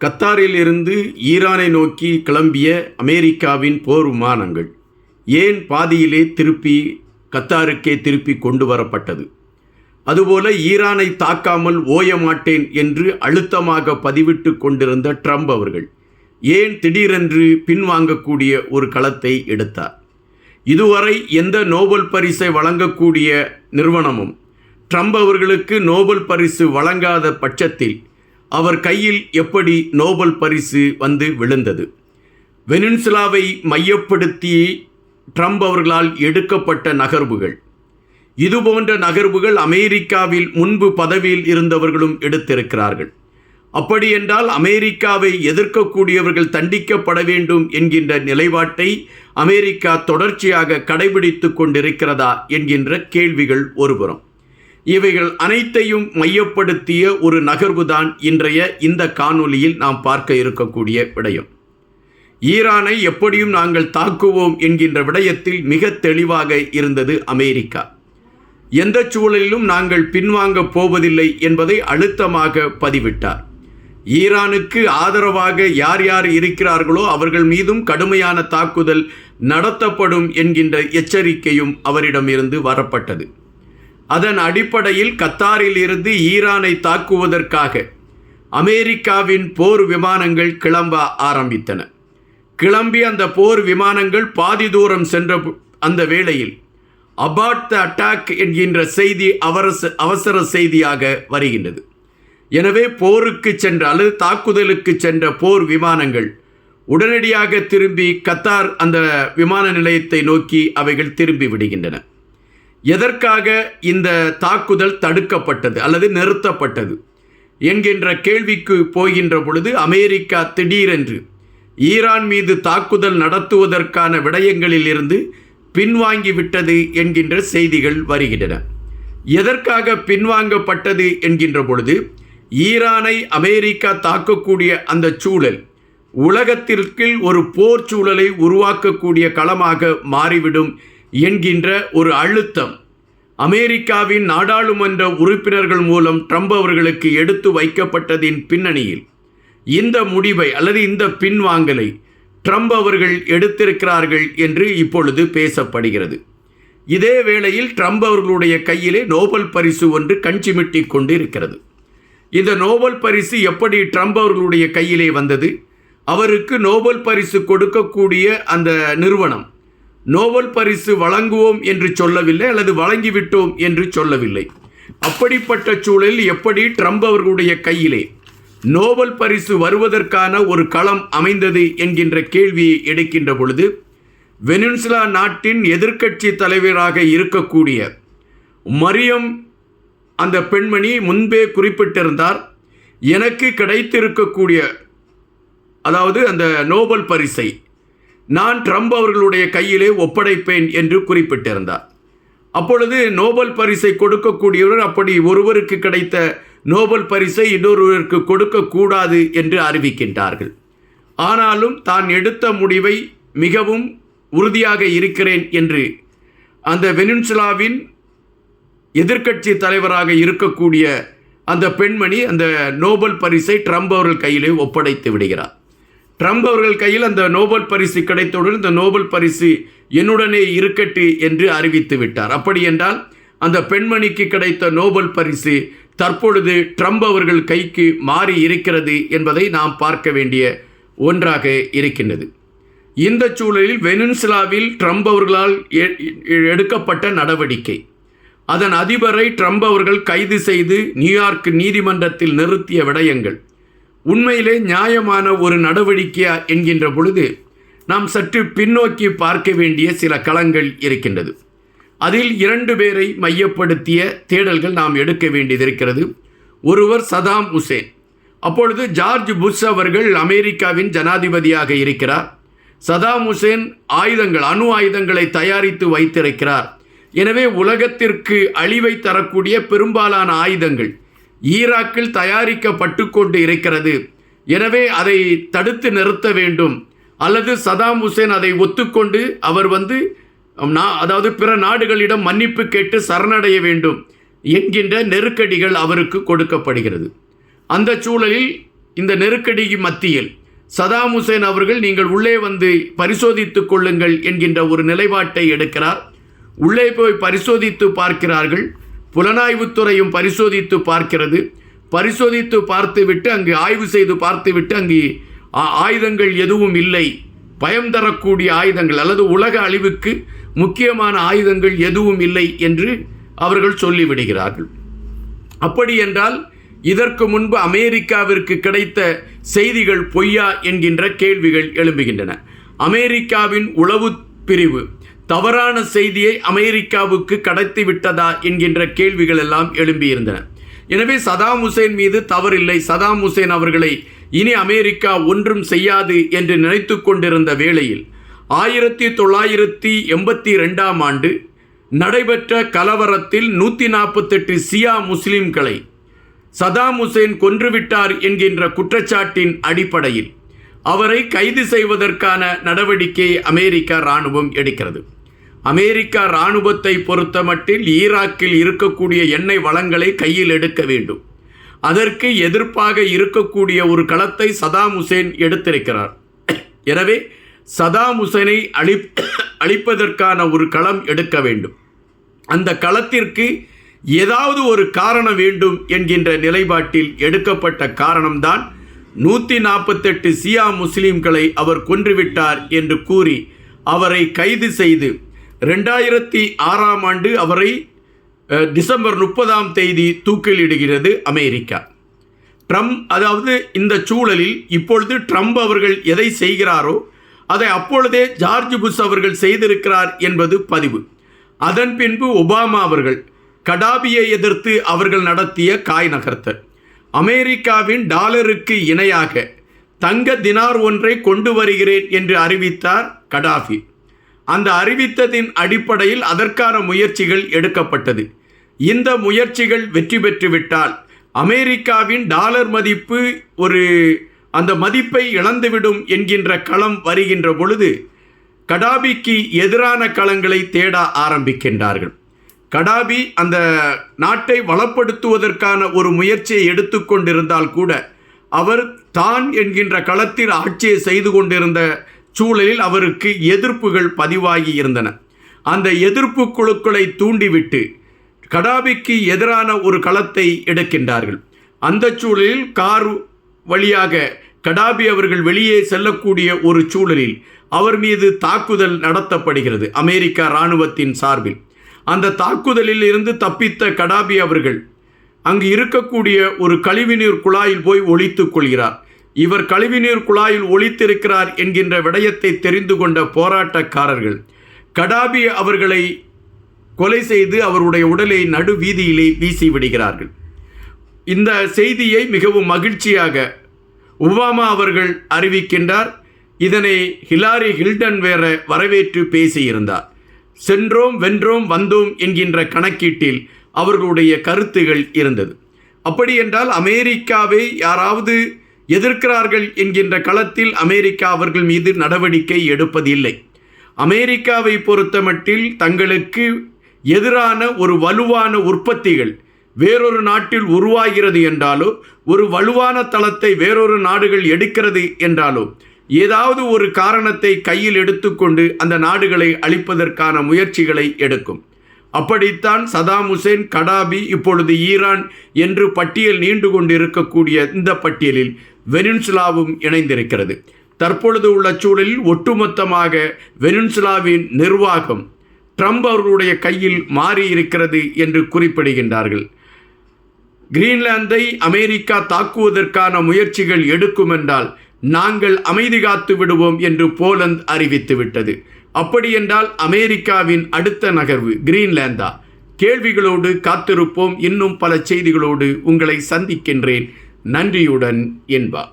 கத்தாரில் இருந்து ஈரானை நோக்கி கிளம்பிய அமெரிக்காவின் போர் விமானங்கள் ஏன் பாதியிலே திருப்பி கத்தாருக்கே திருப்பி கொண்டு வரப்பட்டது? அதுபோல ஈரானை தாக்காமல் ஓய மாட்டேன் என்று அழுத்தமாக பதிவிட்டு கொண்டிருந்த ட்ரம்ப் அவர்கள் ஏன் திடீரென்று பின்வாங்கக்கூடிய ஒரு களத்தை எடுத்தார்? இதுவரை எந்த நோபல் பரிசை வழங்கக்கூடிய நிறுவனமும் ட்ரம்ப் அவர்களுக்கு நோபல் பரிசு வழங்காத பட்சத்தில் அவர் கையில் எப்படி நோபல் பரிசு வந்து விழுந்தது? வெனின்சுலாவை மையப்படுத்தி ட்ரம்ப் அவர்களால் எடுக்கப்பட்ட நகர்வுகள். இதுபோன்ற நகர்வுகள் அமெரிக்காவில் முன்பு பதவியில் இருந்தவர்களும் எடுத்திருக்கிறார்கள். அப்படி என்றால் அமெரிக்காவை எதிர்க்கக்கூடியவர்கள் தண்டிக்கப்பட வேண்டும் என்கின்ற நிலைப்பாட்டை அமெரிக்கா தொடர்ச்சியாக கடைபிடித்து கொண்டிருக்கிறதா என்கின்ற கேள்விகள் ஒருபுறம். இவைகள் அனைத்தையும் மையப்படுத்திய ஒரு நகர்வுதான் இன்றைய இந்த காணொலியில் நாம் பார்க்க இருக்கக்கூடிய விடயம். ஈரானை எப்படியும் நாங்கள் தாக்குவோம் என்கின்ற விடயத்தில் மிக தெளிவாக இருந்தது அமெரிக்கா. எந்த சூழலிலும் நாங்கள் பின்வாங்கப் போவதில்லை என்பதை அழுத்தமாக பதிவிட்டார். ஈரானுக்கு ஆதரவாக யார் யார் இருக்கிறார்களோ அவர்கள் மீதும் கடுமையான தாக்குதல் நடத்தப்படும் என்கின்ற எச்சரிக்கையும் அவரிடமிருந்து வரப்பட்டது. அதன் அடிப்படையில் கத்தாரில் இருந்து ஈரானை தாக்குவதற்காக அமெரிக்காவின் போர் விமானங்கள் கிளம்ப ஆரம்பித்தன. கிளம்பி அந்த போர் விமானங்கள் பாதி தூரம் சென்ற அந்த வேளையில் அபாட் த அட்டாக் என்கின்ற செய்தி அவரச அவசர செய்தியாக வருகின்றது. எனவே போருக்கு சென்ற அல்லது தாக்குதலுக்கு சென்ற போர் விமானங்கள் உடனடியாக திரும்பி கத்தார் அந்த விமான நிலையத்தை நோக்கி அவைகள் திரும்பி விடுகின்றன. எதற்காக இந்த தாக்குதல் தடுக்கப்பட்டது அல்லது நிறுத்தப்பட்டது என்கின்ற கேள்விக்கு போகின்ற பொழுது அமெரிக்கா திடீரென்று ஈரான் மீது தாக்குதல் நடத்துவதற்கான விடயங்களில் இருந்து பின்வாங்கிவிட்டது என்கின்ற செய்திகள் வருகின்றன. எதற்காக பின்வாங்கப்பட்டது என்கின்ற பொழுது ஈரானை அமெரிக்கா தாக்கக்கூடிய அந்த சூழல் உலகத்திற்கு ஒரு போர் சூழலை உருவாக்கக்கூடிய களமாக மாறிவிடும் என்கின்ற ஒரு அழுத்தம். அமெரிக்காவின் நாடாளுமன்ற உறுப்பினர்கள் மூலம் ட்ரம்ப் அவர்களுக்கு எடுத்து வைக்கப்பட்டதின் பின்னணியில் இந்த முடிவை அல்லது இந்த பின்வாங்கலை ட்ரம்ப் அவர்கள் எடுத்திருக்கிறார்கள் என்று இப்பொழுது பேசப்படுகிறது. இதே வேளையில் ட்ரம்ப் அவர்களுடைய கையிலே நோபல் பரிசு ஒன்று கஞ்சிமிட்டி கொண்டு இருக்கிறது இந்த நோபல் பரிசு எப்படி ட்ரம்ப் அவர்களுடைய கையிலே வந்தது? அவருக்கு நோபல் பரிசு கொடுக்கக்கூடிய அந்த நிறுவனம் நோபல் பரிசு வழங்குவோம் என்று சொல்லவில்லை அல்லது வழங்கிவிட்டோம் என்று சொல்லவில்லை. அப்படிப்பட்ட சூழலில் எப்படி ட்ரம்ப் அவர்களுடைய கையிலே நோபல் பரிசு வருவதற்கான ஒரு களம் அமைந்தது என்கின்ற கேள்வியை எடுக்கின்ற பொழுது வெனின்சுலா நாட்டின் எதிர்க்கட்சி தலைவராக இருக்கக்கூடிய மரியம் அந்த பெண்மணி முன்பே குறிப்பிட்டிருந்தார் எனக்கு கிடைத்திருக்கக்கூடிய அதாவது அந்த நோபல் பரிசை நான் ட்ரம்ப் அவர்களுடைய கையிலே ஒப்படைப்பேன் என்று குறிப்பிட்டிருந்தார். அப்பொழுது நோபல் பரிசை கொடுக்கக்கூடியவர் அப்படி ஒருவருக்கு கிடைத்த நோபல் பரிசை இன்னொருவருக்கு கொடுக்கக்கூடாது என்று அறிவிக்கின்றார்கள். ஆனாலும் தான் எடுத்த முடிவை மிகவும் உறுதியாக இருக்கிறேன் என்று அந்த வெனின்சுலாவின் எதிர்க்கட்சி தலைவராக இருக்கக்கூடிய அந்த பெண்மணி அந்த நோபல் பரிசை ட்ரம்ப் அவர்கள் கையிலே ஒப்படைத்து விடுகிறார். ட்ரம்ப் அவர்கள் கையில் அந்த நோபல் பரிசு கிடைத்தவுடன் இந்த நோபல் பரிசு என்னுடனே இருக்கட்டு என்று அறிவித்து விட்டார். அப்படி என்றால் அந்த பெண்மணிக்கு கிடைத்த நோபல் பரிசு தற்பொழுது ட்ரம்ப் அவர்கள் கைக்கு மாறி இருக்கிறது என்பதை நாம் பார்க்க வேண்டிய ஒன்றாக இருக்கின்றது. இந்த சூழலில் வெனின்சுலாவில் ட்ரம்ப் அவர்களால் எடுக்கப்பட்ட நடவடிக்கை. அதன் அதிபரை ட்ரம்ப் அவர்கள் கைது செய்து நியூயார்க் நீதிமன்றத்தில் நிறுத்திய விடயங்கள். உண்மையிலே நியாயமான ஒரு நடவடிக்கையா என்கின்ற பொழுது நாம் சற்று பின்னோக்கி பார்க்க வேண்டிய சில களங்கள் இருக்கின்றது. அதில் இரண்டு பேரை மையப்படுத்திய தேடல்கள் நாம் எடுக்க வேண்டியது இருக்கிறது ஒருவர் சதாம் ஹுசேன். அப்பொழுது ஜார்ஜ் புஷ் அவர்கள் அமெரிக்காவின் ஜனாதிபதியாக இருக்கிறார். சதாம் ஹுசேன் ஆயுதங்கள் அணு ஆயுதங்களை தயாரித்து வைத்திருக்கிறார். எனவே உலகத்திற்கு அழிவை தரக்கூடிய பெரும்பாலான ஆயுதங்கள் ஈராக்கில் தயாரிக்கப்பட்டு கொண்டு இருக்கிறது. எனவே அதை தடுத்து நிறுத்த வேண்டும். அல்லது சதாம் ஹுசேன் அதை ஒத்துக்கொண்டு அவர் வந்து நான் அதாவது பிற நாடுகளிடம் மன்னிப்பு கேட்டு சரணடைய வேண்டும் என்கின்ற நெருக்கடிகள் அவருக்கு கொடுக்கப்படுகிறது. அந்த சூழலில் இந்த நெருக்கடி மத்தியில் சதாம் ஹுசேன் அவர்கள் நீங்கள் உள்ளே வந்து பரிசோதித்து கொள்ளுங்கள் என்கின்ற ஒரு நிலைப்பாட்டை எடுக்கிறார். உள்ளே போய் பரிசோதித்து பார்க்கிறார்கள். புலனாய்வுத்துறையும் பரிசோதித்து பார்க்கிறது. பரிசோதித்து பார்த்துவிட்டு அங்கு ஆய்வு செய்து பார்த்துவிட்டு அங்கு ஆயுதங்கள் எதுவும் இல்லை. பயம் தரக்கூடிய ஆயுதங்கள் அல்லது உலக அழிவுக்கு முக்கியமான ஆயுதங்கள் எதுவும் இல்லை என்று அவர்கள் சொல்லிவிடுகிறார்கள். அப்படி என்றால் இதற்கு முன்பு அமெரிக்காவிற்கு கிடைத்த செய்திகள் பொய்யா என்கின்ற கேள்விகள் எழும்புகின்றன. அமெரிக்காவின் உளவு பிரிவு தவறான செய்தியை அமெரிக்காவுக்கு கடத்தி விட்டதா என்கின்ற கேள்விகள் எல்லாம் எழும்பியிருந்தன. எனவே சதாம் ஹுசேன் மீது தவறில்லை. சதாம் ஹுசேன் அவர்களை இனி அமெரிக்கா ஒன்றும் செய்யாது என்று நினைத்து கொண்டிருந்த வேளையில் ஆயிரத்தி தொள்ளாயிரத்தி எண்பத்தி ரெண்டாம் ஆண்டு நடைபெற்ற கலவரத்தில் நூற்றி நாற்பத்தெட்டு சியா முஸ்லிம்களை சதாம் ஹுசேன் கொன்றுவிட்டார் என்கின்ற குற்றச்சாட்டின் அடிப்படையில் அவரை கைது செய்வதற்கான நடவடிக்கையை அமெரிக்க இராணுவம் எடுக்கிறது. அமெரிக்கா இராணுவத்தை பொறுத்தமட்டில் ஈராக்கில் இருக்கக்கூடிய எண்ணெய் வளங்களை கையில் எடுக்க வேண்டும். அதற்கு எதிர்ப்பாக இருக்கக்கூடிய ஒரு களத்தை சதாம் ஹுசேன் எடுத்திருக்கிறார். எனவே சதாம் ஹுசேனை அழி அழிப்பதற்கான ஒரு களம் எடுக்க வேண்டும். அந்த களத்திற்கு ஏதாவது ஒரு காரணம் வேண்டும் என்கின்ற நிலைப்பாட்டில் எடுக்கப்பட்ட காரணம்தான் நூற்றி நாற்பத்தெட்டு சியா முஸ்லீம்களை அவர் கொன்றுவிட்டார் என்று கூறி அவரை கைது செய்து ரெண்டாயிரத்தி ஆறாம் ஆண்டு அவரை டிசம்பர் முப்பதாம் தேதி தூக்கிலிடுகிறது அமெரிக்கா. ட்ரம்ப் அதாவது இந்த சூழலில் இப்பொழுது ட்ரம்ப் அவர்கள் எதை செய்கிறாரோ அதை அப்பொழுதே ஜார்ஜ் புஷ் அவர்கள் செய்திருக்கிறார் என்பது பதிவு. அதன் பின்பு ஒபாமா அவர்கள் கடாபியை எதிர்த்து அவர்கள் நடத்திய காய் நகர்த்தல். அமெரிக்காவின் டாலருக்கு இணையாக தங்க தினார் ஒன்றை கொண்டு வருகிறேன் என்று அறிவித்தார் கடாஃபி. அந்த அறிவித்ததின் அடிப்படையில் அதற்கான முயற்சிகள் எடுக்கப்பட்டது. இந்த முயற்சிகள் வெற்றி பெற்றுவிட்டால் அமெரிக்காவின் டாலர் மதிப்பு ஒரு அந்த மதிப்பை இழந்துவிடும் என்கின்ற களம் வருகின்ற பொழுது கடாபிக்கு எதிரான களங்களை தேட ஆரம்பிக்கின்றார்கள். கடாபி அந்த நாட்டை வளப்படுத்துவதற்கான ஒரு முயற்சியை எடுத்துக்கொண்டிருந்தால் கூட அவர் தான் என்கின்ற களத்தில் ஆட்சியை செய்து கொண்டிருந்த சூழலில் அவருக்கு எதிர்ப்புகள் பதிவாகி இருந்தன. அந்த எதிர்ப்பு குழுக்களை தூண்டிவிட்டு கடாபிக்கு எதிரான ஒரு களத்தை எடுக்கின்றார்கள். அந்த சூழலில் கார் வழியாக கடாபி அவர்கள் வெளியே செல்லக்கூடிய ஒரு சூழலில் அவர் மீது தாக்குதல் நடத்தப்படுகிறது அமெரிக்க இராணுவத்தின் சார்பில். அந்த தாக்குதலில் இருந்து தப்பித்த கடாபி அவர்கள் அங்கு இருக்கக்கூடிய ஒரு கழிவுநீர் குழாயில் போய் ஒழித்து கொள்கிறார். இவர் கழிவுநீர் குழாயில் ஒழித்திருக்கிறார் என்கின்ற விடயத்தை தெரிந்து கொண்ட போராட்டக்காரர்கள் கடாபி அவர்களை கொலை செய்து அவருடைய உடலை நடு வீதியிலே வீசி விடுகிறார்கள். இந்த செய்தியை மிகவும் மகிழ்ச்சியாக ஒபாமா அவர்கள் அறிவிக்கின்றார். இதனை ஹிலாரி ஹில்டன் வேற வரவேற்று பேசியிருந்தார். சென்றோம் வென்றோம் வந்தோம் என்கின்ற கணக்கீட்டில் அவர்களுடைய கருத்துகள் இருந்தது. அப்படி என்றால் அமெரிக்காவை யாராவது எதிர்க்கிறார்கள் என்கின்ற களத்தில் அமெரிக்கா அவர்கள் மீது நடவடிக்கை எடுப்பதில்லை. அமெரிக்காவை பொறுத்தமட்டில் தங்களுக்கு எதிரான ஒரு வலுவான உற்பத்திகள் வேறொரு நாட்டில் உருவாகிறது என்றாலோ ஒரு வலுவான தளத்தை வேறொரு நாடுகள் எடுக்கிறது என்றாலோ ஏதாவது ஒரு காரணத்தை கையில் எடுத்துக்கொண்டு அந்த நாடுகளை அழிப்பதற்கான முயற்சிகளை எடுக்கும். அப்படித்தான் சதாம் ஹுசேன் கடாபி இப்பொழுது ஈரான் என்று பட்டியல் நீண்டு கொண்டிருக்கக்கூடிய இந்த பட்டியலில் வெனின்சுலாவும் இணைந்திருக்கிறது. தற்பொழுது உள்ள சூழலில் ஒட்டுமொத்தமாக வெனின்சுலாவின் நிர்வாகம் ட்ரம்ப் அவர்களுடைய கையில் மாறி இருக்கிறது என்று குறிப்பிடுகின்றார்கள். கிரீன்லாந்தை அமெரிக்கா தாக்குவதற்கான முயற்சிகள் எடுக்கும் என்றால் நாங்கள் அமைதி காத்து விடுவோம் என்று போலந்து அறிவித்து விட்டது. அப்படியென்றால் அமெரிக்காவின் அடுத்த நகர்வு கிரீன்லாந்தா. கேள்விகளோடு காத்திருப்போம். இன்னும் பல செய்திகளோடு உங்களை சந்திக்கின்றேன். நன்றியுடன் என்பா